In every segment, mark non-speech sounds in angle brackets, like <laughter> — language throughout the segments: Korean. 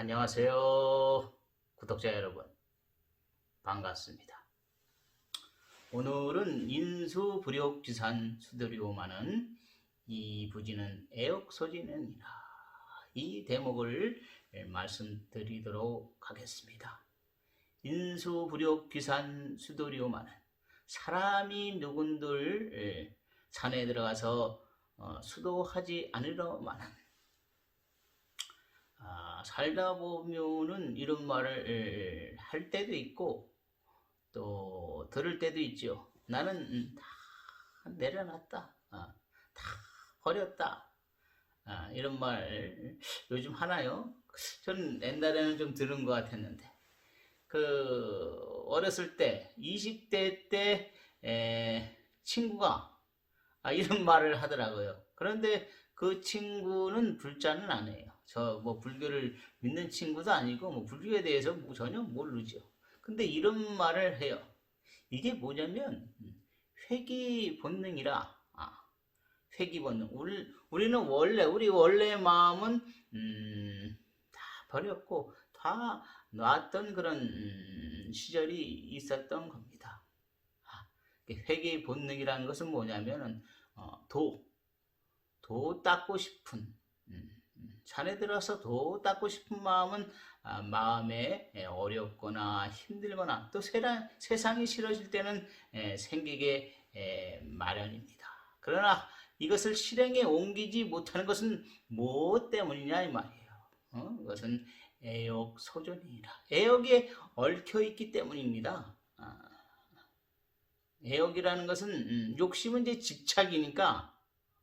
안녕하세요. 구독자 여러분. 반갑습니다. 오늘은 인수 불욕지산 수도리오마는 이 부지는 애역소지는이라 이 대목을 말씀드리도록 하겠습니다. 인수 불욕기산 수도리오마는 사람이 누군들 산에 들어가서 어, 수도하지 않으러마는 아, 살다 보면은 이런 말을 할 때도 있고 또 들을 때도 있죠. 나는 음, 다 내려놨다. 아, 다 버렸다. 아, 이런 말 요즘 하나요? 저는 옛날에는 좀 들은 것 같았는데 그 어렸을 때 20대 때 에, 친구가 아, 이런 말을 하더라고요. 그런데 그 친구는 불자는 안 해요. 저 뭐 불교를 믿는 친구도 아니고 뭐 불교에 대해서 뭐 전혀 모르죠. 근데 이런 말을 해요. 이게 뭐냐면 음, 회귀 본능이라. 아, 회귀 본능. 우리, 우리는 원래 우리 원래 마음은 음, 다 버렸고 다 놨던 그런 음, 시절이 있었던 겁니다. 아, 회귀 본능이라는 것은 뭐냐면은 어, 도, 도 닦고 싶은 음, 산에 들어서 도 닦고 싶은 마음은 아, 마음에 에, 어렵거나 힘들거나 또 세상, 세상이 싫어질 때는 에, 생기게 에, 마련입니다. 그러나 이것을 실행에 옮기지 못하는 것은 무엇 때문이냐 이 말이에요. 어? 이것은 애욕 소존이라 애욕에 얽혀 있기 때문입니다. 아, 애욕이라는 것은 음, 욕심은 이제 집착이니까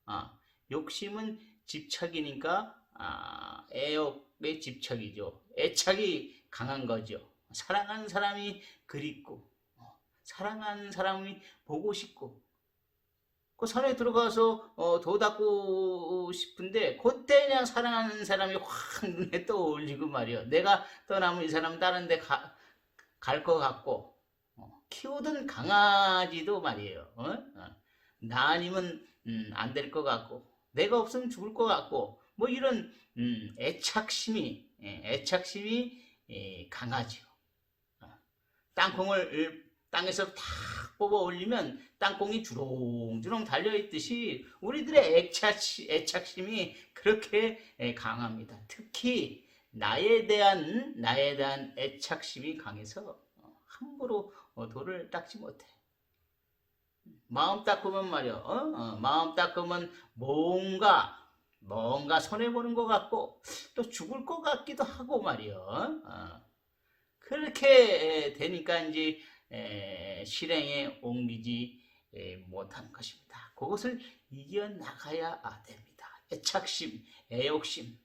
아, 욕심은 집착이니까 아, 애욕의 집착이죠. 애착이 강한 거죠. 사랑하는 사람이 그립고 어, 사랑하는 사람이 보고 싶고 그 산에 들어가서 어, 도 닦고 싶은데 그때 그냥 사랑하는 사람이 확 눈에 떠올리고 말이야. 내가 떠나면 이 사람 다른 데 갈 것 같고 어, 키우던 강아지도 말이에요. 어? 어. 나 아니면 음, 안될 것 같고 내가 없으면 죽을 것 같고 뭐 이런 음, 애착심이 예, 애착심이 예, 강하죠. 어. 땅콩을 땅에서 탁 뽑아 올리면 땅콩이 주렁주렁 달려 있듯이 우리들의 애착 애착심이 그렇게 예, 강합니다. 특히 나에 대한 나에 대한 애착심이 강해서 어, 함부로 어, 돌을 닦지 못해. 마음 닦으면 말이야. 어? 어, 마음 닦으면 뭔가 뭔가 손해 보는 것 같고 또 죽을 것 같기도 하고 말이야. 어. 그렇게 되니까 이제 에, 실행에 옮기지 에, 못하는 것입니다. 그것을 이겨 나가야 됩니다. 애착심, 애욕심.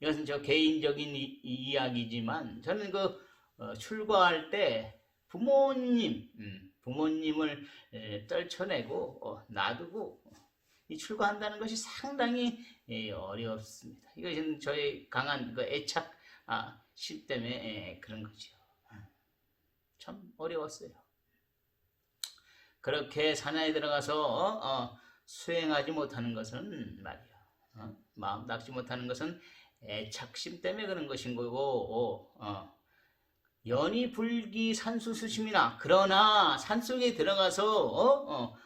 이것은 저 개인적인 이, 이야기지만 저는 그 어, 출가할 때 부모님, 음, 부모님을 에, 떨쳐내고 어, 놔두고 이 출가한다는 것이 상당히 에, 어렵습니다. 이것은 저의 강한 그 애착 아, 심 때문에 에, 그런 거죠. 참 어려웠어요. 그렇게 산에 들어가서 어, 어, 수행하지 못하는 것은 말이야. 어? 마음 닦지 못하는 것은 애착심 때문에 그런 것인 거고 어, 연이 불기 산수수심이나 그러나 산속에 들어가서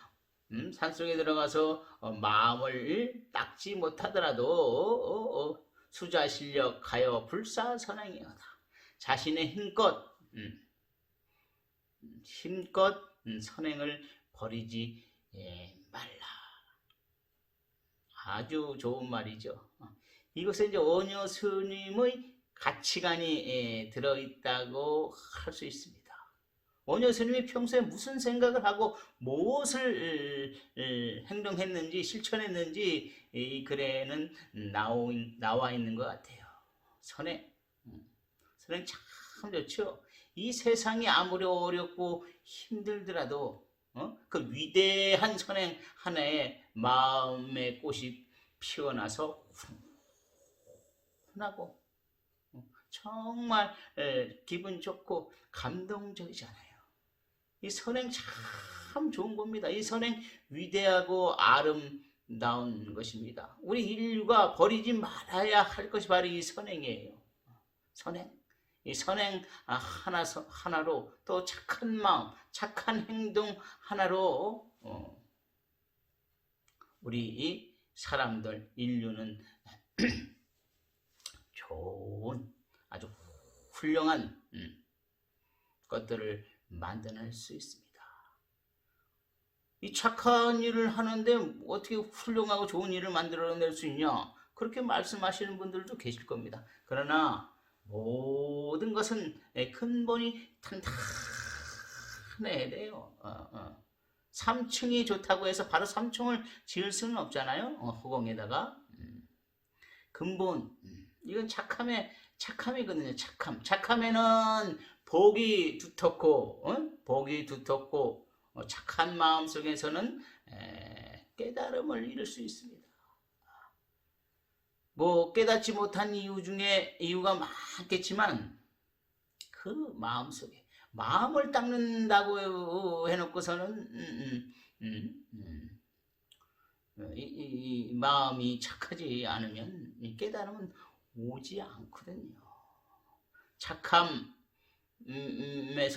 음, 산속에 들어가서 마음을 닦지 못하더라도 수자 실력하여 불사 선행이다. 자신의 힘껏 음, 힘껏 음, 선행을 버리지 예, 말라. 아주 좋은 말이죠. 어, 이것에 이제 원효 스님의 가치관이 예, 들어있다고 할 수 있습니다. 원효 스님이 평소에 무슨 생각을 하고 무엇을 행동했는지 실천했는지 이 글에는 나오, 나와 있는 것 같아요. 선행, 음, 선행 참 좋죠. 이 세상이 아무리 어렵고 힘들더라도 어? 그 위대한 선행 하나에 마음의 꽃이 피어나서 훈하고 어? 정말 에, 기분 좋고 감동적이잖아요. 이 선행 참 좋은 겁니다. 이 선행 위대하고 아름다운 것입니다. 우리 인류가 버리지 말아야 할 것이 바로 이 선행이에요. 선행. 이 선행 아, 하나 하나로 또 착한 마음, 착한 행동 하나로 어, 우리 이 사람들 인류는 <clears throat> 좋은 아주 훌륭한 음, 것들을 만들어낼 수 있습니다. 이 착한 일을 하는데 어떻게 훌륭하고 좋은 일을 만들어낼 수 있냐? 그렇게 말씀하시는 분들도 계실 겁니다. 그러나 모든 것은 근본이 탄탄해야 돼요. 어, 어. 3층이 좋다고 해서 바로 3층을 지을 수는 없잖아요. 어, 허공에다가. 음. 근본. 음. 이건 착함의, 착함이거든요. 착함. 착함에는 복이 두텁고, 어? 복이 두텁고, 어, 착한 마음 속에서는 에, 깨달음을 이룰 수 있습니다. 뭐 깨닫지 못한 이유 중에 이유가 많겠지만 그 마음 속에 마음을 닦는다고 해놓고서는 음, 음, 음, 이, 이, 이 마음이 착하지 않으면 깨달음은 오지 않거든요. 착함에서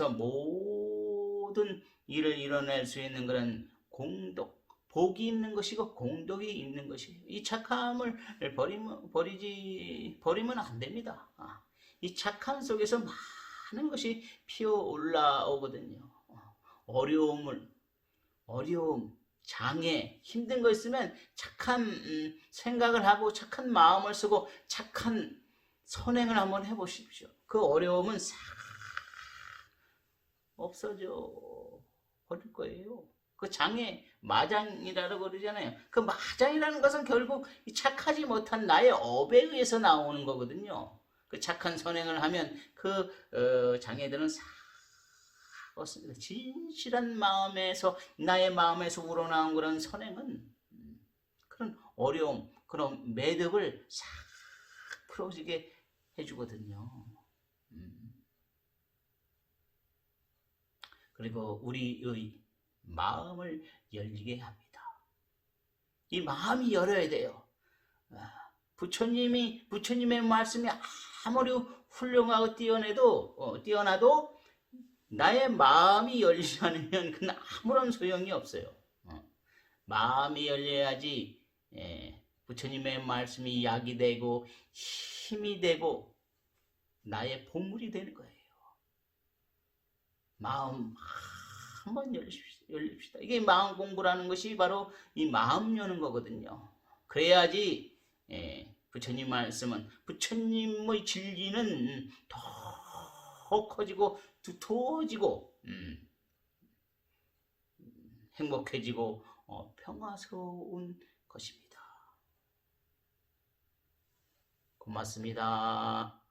모든 일을 이뤄낼 수 있는 그런 공덕, 복이 있는 것이고 공덕이 있는 것이 이 착함을 버리면 버리지 버리면 안 됩니다. 아, 이 착함 속에서 많은 것이 피어 올라오거든요. 어려움을 어려움, 장애, 힘든 거 있으면 착한 음, 생각을 하고 착한 마음을 쓰고 착한 선행을 한번 해보십시오. 그 어려움은 싹 없어져 버릴 거예요. 그 장애 마장이라고 그러잖아요. 그 마장이라는 것은 결국 착하지 못한 나의 업에 의해서 나오는 거거든요. 그 착한 선행을 하면 그 어, 장애들은 싹 없습니다. 진실한 마음에서 나의 마음에서 우러나온 그런 선행은 음, 그런 어려움, 그런 매듭을 싹 풀어지게 해주거든요. 음. 그리고 우리의 마음을 열리게 합니다. 이 마음이 열어야 돼요. 아, 부처님이 부처님의 말씀이 아무리 훌륭하고 뛰어내도 어, 뛰어나도 나의 마음이 열리지 않으면 그건 아무런 소용이 없어요. 어. 마음이 열려야지 예, 부처님의 말씀이 약이 되고 힘이 되고 나의 보물이 되는 거예요. 마음 한번 열립시다. 이게 마음 공부라는 것이 바로 이 마음 여는 거거든요. 그래야지 예, 부처님 말씀은 부처님의 진리는 더 커지고 두터워지고 음, 행복해지고 어, 평화스러운 것입니다. 고맙습니다.